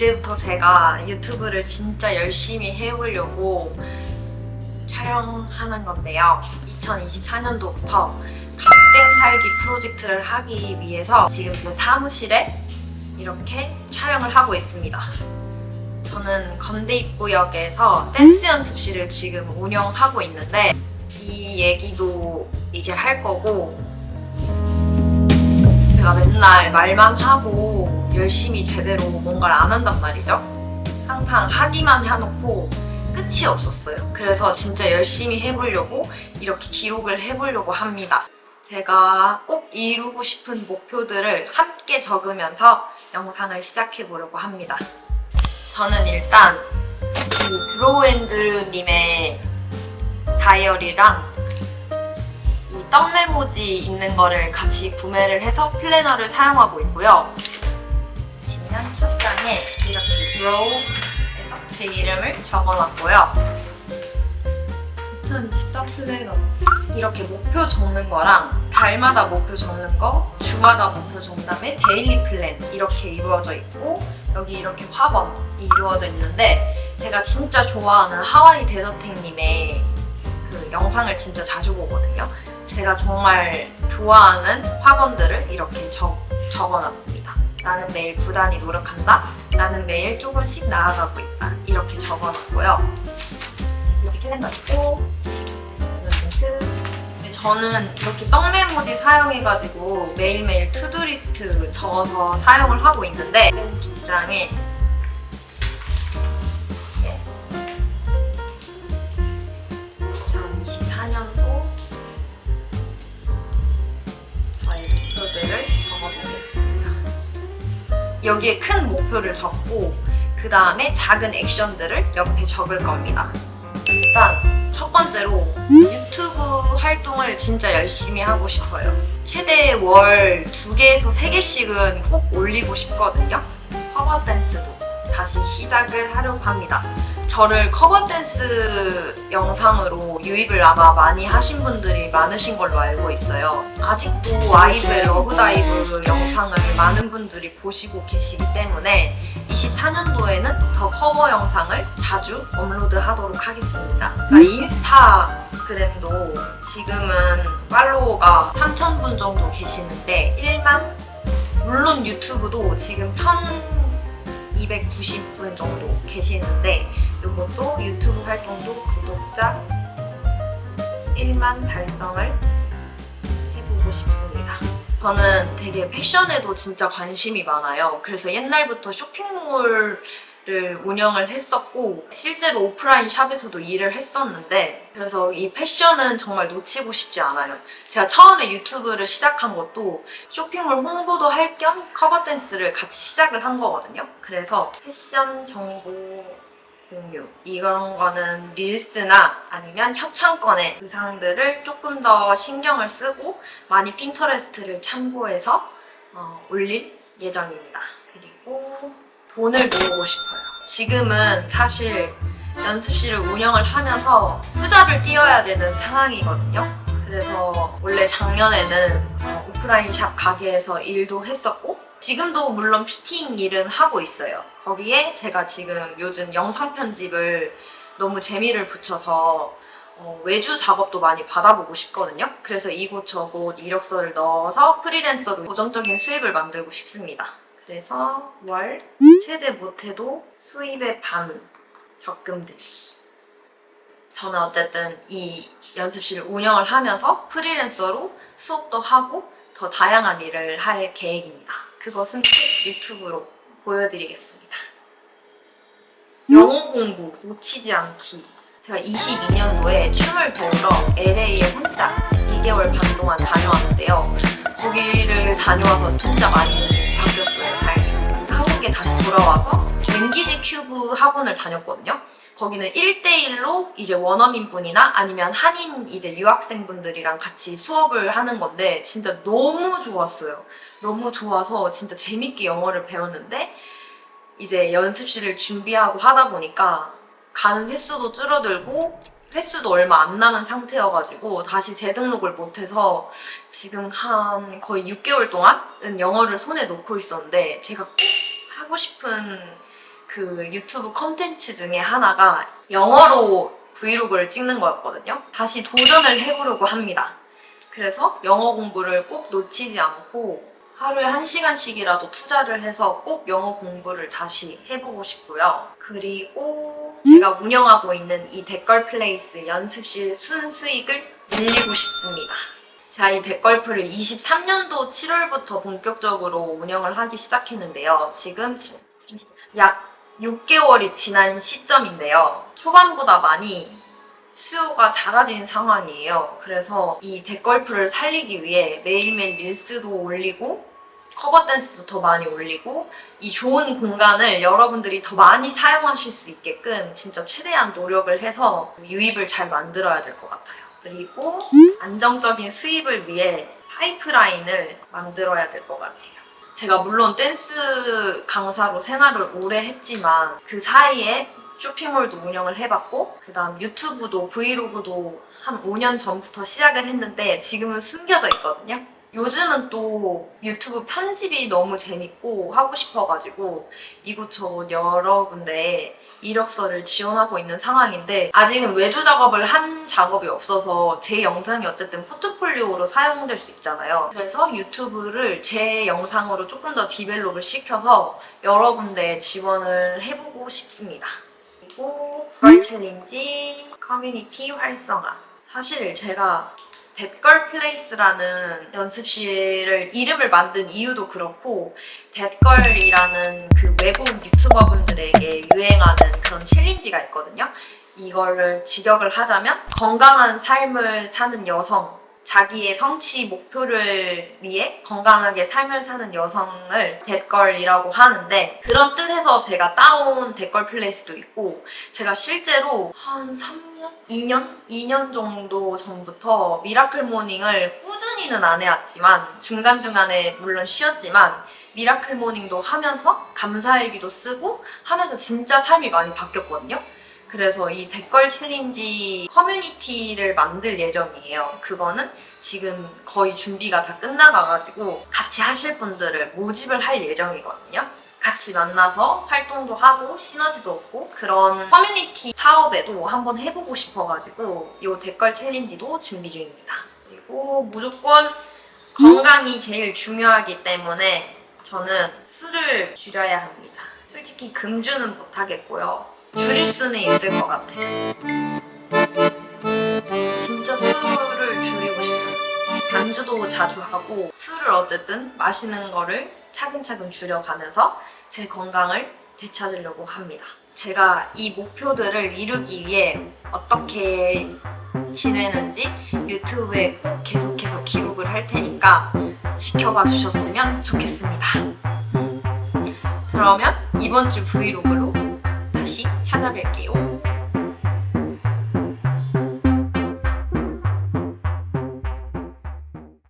이제부터 제가 유튜브를 진짜 열심히 해보려고 촬영하는 건데요. 2024년도부터 갓생 살기 프로젝트를 하기 위해서 지금 제 사무실에 이렇게 촬영을 하고 있습니다. 저는 건대 입구역에서 댄스 연습실을 지금 운영하고 있는데 이 얘기도 이제 할 거고 제가 맨날 말만 하고 열심히 제대로 뭔가를 안 한단 말이죠. 항상 하기만 해놓고 끝이 없었어요. 그래서 진짜 열심히 해보려고 이렇게 기록을 해보려고 합니다. 제가 꼭 이루고 싶은 목표들을 함께 적으면서 영상을 시작해 보려고 합니다. 저는 일단 그 드로우앤드님의 다이어리랑 이 떡메모지 있는 거를 같이 구매를 해서 플래너를 사용하고 있고요. 장에 이렇게 드로우에서 제 이름을 적어놨고요. 2024 플래너 이렇게 목표 적는 거랑 달마다 목표 적는 거, 주마다 목표 적는 다음에 데일리 플랜 이렇게 이루어져 있고 여기 이렇게 화번이 이루어져 있는데 제가 진짜 좋아하는 하와이 데저택님의 그 영상을 진짜 자주 보거든요. 제가 정말 좋아하는 화번들을 이렇게 적, 적어놨습니다. 나는 매일 부단히 노력한다. 나는 매일 조금씩 나아가고 있다. 이렇게 적어놨고요. 이렇게 멘트. 근데 저는 이렇게 떡 메모지 사용해가지고 매일매일 투두리스트 적어서 사용을 하고 있는데 맨 뒷장에 여기에 큰 목표를 적고 그 다음에 작은 액션들을 옆에 적을 겁니다. 일단 첫 번째로 유튜브 활동을 진짜 열심히 하고 싶어요. 최대 월두 개에서 세 개씩은 꼭 올리고 싶거든요. 커버 댄스도 다시 시작을 하려고 합니다. 저를 커버 댄스 영상으로 유입을 아마 많이 하신 분들이 많으신 걸로 알고 있어요. 아직도 아이브의 러브다이브 영상을 많은 분들이 보시고 계시기 때문에 24년도에는 더 커버 영상을 자주 업로드 하도록 하겠습니다. 그러니까 인스타그램도 지금은 팔로워가 3,000분 정도 계시는데 1만 물론 유튜브도 지금 1,290분 정도 계시는데 이것도 유튜브 활동도 구독자 1만 달성을 해보고 싶습니다. 저는 되게 패션에도 진짜 관심이 많아요. 그래서 옛날부터 쇼핑몰 을 운영을 했었고 실제로 오프라인 샵에서도 일을 했었는데 그래서 이 패션은 정말 놓치고 싶지 않아요. 제가 처음에 유튜브를 시작한 것도 쇼핑몰 홍보도 할 겸 커버 댄스를 같이 시작을 한 거거든요. 그래서 패션 정보 공유 이런 거는 릴스나 아니면 협찬권의 의상들을 조금 더 신경을 쓰고 많이 핀터레스트를 참고해서 어, 올릴 예정입니다. 그리고 돈을 모으고 싶어요. 지금은 사실 연습실을 운영을 하면서 투잡을 뛰어야 되는 상황이거든요. 그래서 원래 작년에는 어, 오프라인 샵 가게에서 일도 했었고 지금도 물론 피팅 일은 하고 있어요. 거기에 제가 지금 요즘 영상 편집을 너무 재미를 붙여서 어, 외주 작업도 많이 받아보고 싶거든요. 그래서 이곳저곳 이력서를 넣어서 프리랜서로 고정적인 수입을 만들고 싶습니다. 그래서 월 최대 못해도 수입의 반 적금 들기. 저는 어쨌든 이 연습실을 운영을 하면서 프리랜서로 수업도 하고 더 다양한 일을 할 계획입니다. 그것은 유튜브로 보여드리겠습니다. 영어 공부 놓치지 않기. 제가 22년도에 춤을 배우러 LA에 혼자 2개월 반 동안 다녀왔는데요. 거기를 다녀와서 진짜 많이 돌아와서 랭귀지 큐브 학원을 다녔거든요. 거기는 1대1로 이제 원어민 분이나 아니면 한인 이제 유학생 분들이랑 같이 수업을 하는 건데 진짜 너무 좋았어요. 너무 좋아서 진짜 재밌게 영어를 배웠는데 이제 연습실을 준비하고 하다 보니까 가는 횟수도 줄어들고 횟수도 얼마 안 남은 상태여가지고 다시 재등록을 못해서 지금 한 거의 6개월 동안은 영어를 손에 놓고 있었는데 제가 꼭 하고 싶은 그 유튜브 컨텐츠 중에 하나가 영어로 브이로그를 찍는 거였거든요. 다시 도전을 해보려고 합니다. 그래서 영어 공부를 꼭 놓치지 않고 하루에 한 시간씩이라도 투자를 해서 꼭 영어 공부를 다시 해보고 싶고요. 그리고 제가 운영하고 있는 이 댓글 플레이스 연습실 순수익을 늘리고 싶습니다. 제가 이 댓글풀을 23년도 7월부터 본격적으로 운영을 하기 시작했는데요. 지금 약 6개월이 지난 시점인데요. 초반보다 많이 수요가 작아진 상황이에요. 그래서 이 댓글풀을 살리기 위해 매일매일 릴스도 올리고 커버 댄스도 더 많이 올리고 이 좋은 공간을 여러분들이 더 많이 사용하실 수 있게끔 진짜 최대한 노력을 해서 유입을 잘 만들어야 될 것 같아요. 그리고 안정적인 수입을 위해 파이프라인을 만들어야 될 것 같아요. 제가 물론 댄스 강사로 생활을 오래 했지만 그 사이에 쇼핑몰도 운영을 해봤고 그 다음 유튜브도 브이로그도 한 5년 전부터 시작을 했는데 지금은 숨겨져 있거든요. 요즘은 또 유튜브 편집이 너무 재밌고 하고 싶어가지고 이곳저곳 여러 군데 이력서를 지원하고 있는 상황인데 아직은 외주 작업을 한 작업이 없어서 제 영상이 어쨌든 포트폴리오로 사용될 수 있잖아요. 그래서 유튜브를 제 영상으로 조금 더 디벨롭을 시켜서 여러 군데 지원을 해보고 싶습니다. 그리고 걸 챌린지 커뮤니티 활성화 사실 제가 댓글 플레이스라는 연습실을 이름을 만든 이유도 그렇고 댓글이라는 그 외국 유튜버분들에게 유행하는 그런 챌린지가 있거든요. 이거를 직역을 하자면 건강한 삶을 사는 여성, 자기의 성취 목표를 위해 건강하게 삶을 사는 여성을 댓글이라고 하는데 그런 뜻에서 제가 따온 댓글 플레이스도 있고 제가 실제로 한 3년? 2년? 2년 정도 전부터 미라클 모닝을 꾸준히는 안 해왔지만 중간중간에 물론 쉬었지만 미라클 모닝도 하면서 감사일기도 쓰고 하면서 진짜 삶이 많이 바뀌었거든요. 그래서 이 댓글 챌린지 커뮤니티를 만들 예정이에요. 그거는 지금 거의 준비가 다 끝나가가지고 같이 하실 분들을 모집을 할 예정이거든요. 같이 만나서 활동도 하고 시너지도 얻고 그런 커뮤니티 사업에도 한번 해보고 싶어가지고 이 댓글 챌린지도 준비 중입니다. 그리고 무조건 건강이 제일 중요하기 때문에 저는 술을 줄여야 합니다. 솔직히 금주는 못하겠고요. 줄일 수는 있을 것 같아요. 진짜 술을 줄이고 싶어요. 안주도 자주 하고 술을 어쨌든 마시는 거를 차근차근 줄여가면서 제 건강을 되찾으려고 합니다. 제가 이 목표들을 이루기 위해 어떻게 지내는지 유튜브에 꼭 계속해서 기록을 할 테니까 지켜봐 주셨으면 좋겠습니다. 그러면 이번 주 브이로그로 찾아뵐게요.